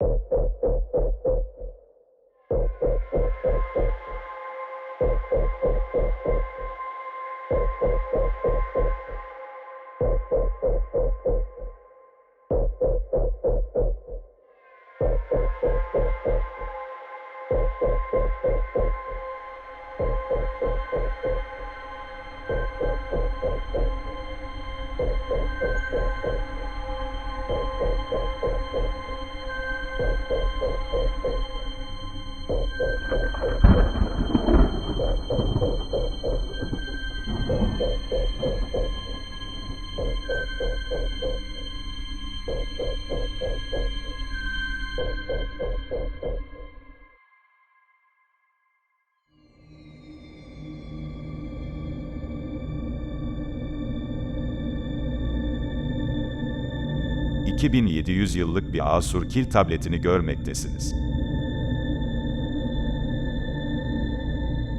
you. ...2700 yıllık bir Asur kil tabletini görmektesiniz.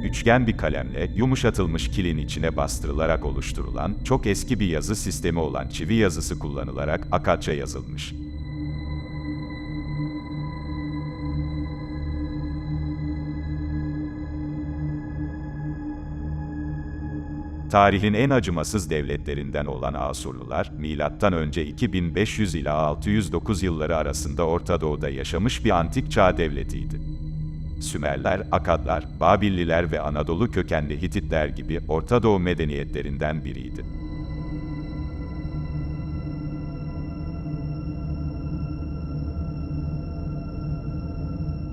Üçgen bir kalemle yumuşatılmış kilin içine bastırılarak oluşturulan, çok eski bir yazı sistemi olan çivi yazısı kullanılarak Akatça yazılmış. Tarihin en acımasız devletlerinden olan Asurlular, önce 2500 ila 609 yılları arasında Orta Doğu'da yaşamış bir antik çağ devletiydi. Sümerler, Akadlar, Babilliler ve Anadolu kökenli Hititler gibi Orta Doğu medeniyetlerinden biriydi.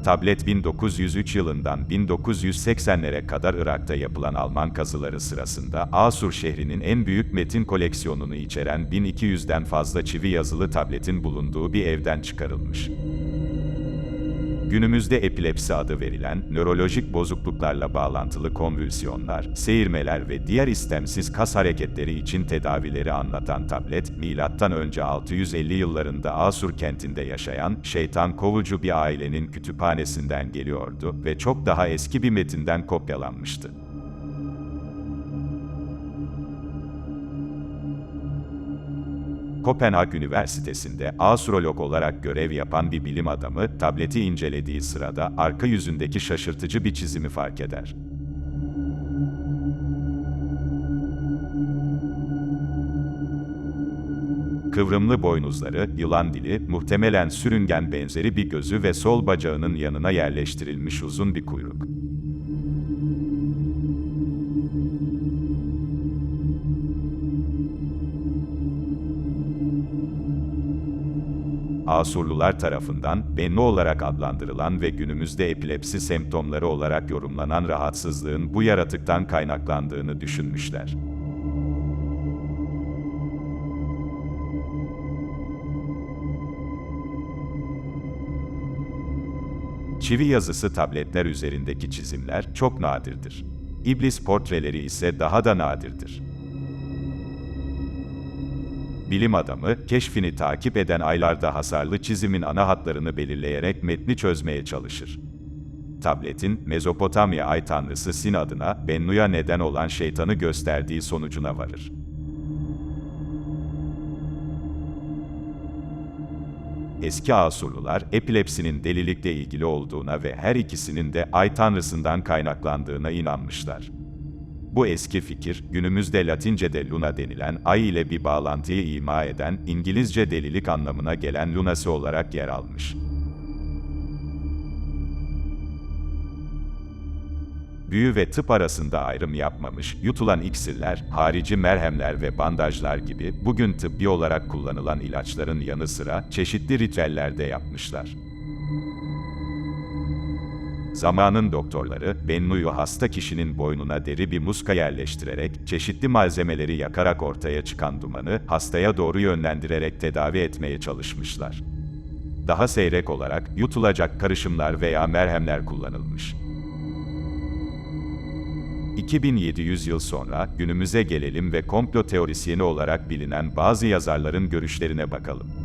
Tablet 1903 yılından 1980'lere kadar Irak'ta yapılan Alman kazıları sırasında Asur şehrinin en büyük metin koleksiyonunu içeren 1200'den fazla çivi yazılı tabletin bulunduğu bir evden çıkarılmış. Günümüzde epilepsi adı verilen, nörolojik bozukluklarla bağlantılı konvülsiyonlar, seyirmeler ve diğer istemsiz kas hareketleri için tedavileri anlatan tablet, M.Ö. 650 yıllarında Asur kentinde yaşayan, şeytan kovucu bir ailenin kütüphanesinden geliyordu ve çok daha eski bir metinden kopyalanmıştı. Kopenhag Üniversitesi'nde astrolog olarak görev yapan bir bilim adamı, tableti incelediği sırada arka yüzündeki şaşırtıcı bir çizimi fark eder. Kıvrımlı boynuzları, yılan dili, muhtemelen sürüngen benzeri bir gözü ve sol bacağının yanına yerleştirilmiş uzun bir kuyruk. Asurlular tarafından bennu olarak adlandırılan ve günümüzde epilepsi semptomları olarak yorumlanan rahatsızlığın bu yaratıktan kaynaklandığını düşünmüşler. Çivi yazısı tabletler üzerindeki çizimler çok nadirdir. İblis portreleri ise daha da nadirdir. Bilim adamı, keşfini takip eden aylarda hasarlı çizimin ana hatlarını belirleyerek metni çözmeye çalışır. Tabletin, Mezopotamya ay tanrısı Sin adına, Bennu'ya neden olan şeytanı gösterdiği sonucuna varır. Eski Asurlular, epilepsinin delilikle ilgili olduğuna ve her ikisinin de ay tanrısından kaynaklandığına inanmışlar. Bu eski fikir, günümüzde Latince'de luna denilen ay ile bir bağlantıyı ima eden, İngilizce delilik anlamına gelen lunası olarak yer almış. Büyü ve tıp arasında ayrım yapmamış, yutulan iksirler, harici merhemler ve bandajlar gibi bugün tıbbi olarak kullanılan ilaçların yanı sıra çeşitli ritüeller de yapmışlar. Zamanın doktorları, Bennu'yu hasta kişinin boynuna deri bir muska yerleştirerek, çeşitli malzemeleri yakarak ortaya çıkan dumanı, hastaya doğru yönlendirerek tedavi etmeye çalışmışlar. Daha seyrek olarak, yutulacak karışımlar veya merhemler kullanılmış. 2700 yıl sonra, günümüze gelelim ve komplo teorisyeni olarak bilinen bazı yazarların görüşlerine bakalım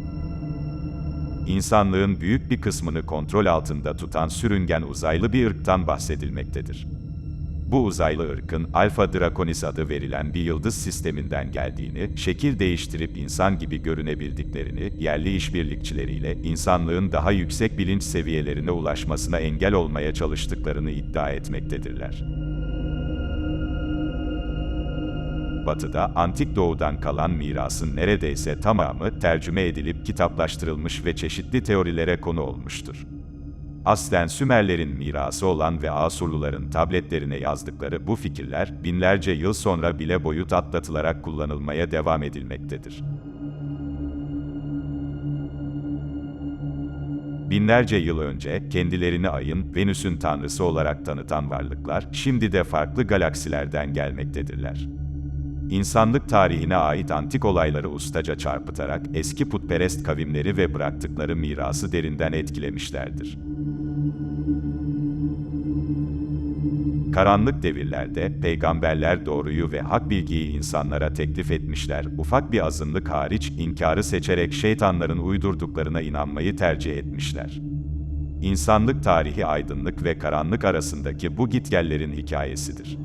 insanlığın büyük bir kısmını kontrol altında tutan sürüngen uzaylı bir ırktan bahsedilmektedir. bu uzaylı ırkın Alpha Draconis adı verilen bir yıldız sisteminden geldiğini, şekil değiştirip insan gibi görünebildiklerini, yerli işbirlikçileriyle insanlığın daha yüksek bilinç seviyelerine ulaşmasına engel olmaya çalıştıklarını iddia etmektedirler. Batı'da antik doğudan kalan mirasın neredeyse tamamı tercüme edilip kitaplaştırılmış ve çeşitli teorilere konu olmuştur. Aslen Sümerlerin mirası olan ve Asurluların tabletlerine yazdıkları bu fikirler, binlerce yıl sonra bile boyut atlatılarak kullanılmaya devam edilmektedir. Binlerce yıl önce kendilerini ayın, Venüs'ün tanrısı olarak tanıtan varlıklar, şimdi de farklı galaksilerden gelmektedirler. İnsanlık tarihine ait antik olayları ustaca çarpıtarak eski putperest kavimleri ve bıraktıkları mirası derinden etkilemişlerdir. Karanlık devirlerde peygamberler doğruyu ve hak bilgiyi insanlara teklif etmişler. Ufak bir azınlık hariç inkarı seçerek şeytanların uydurduklarına inanmayı tercih etmişler. İnsanlık tarihi aydınlık ve karanlık arasındaki bu gitgellerin hikayesidir.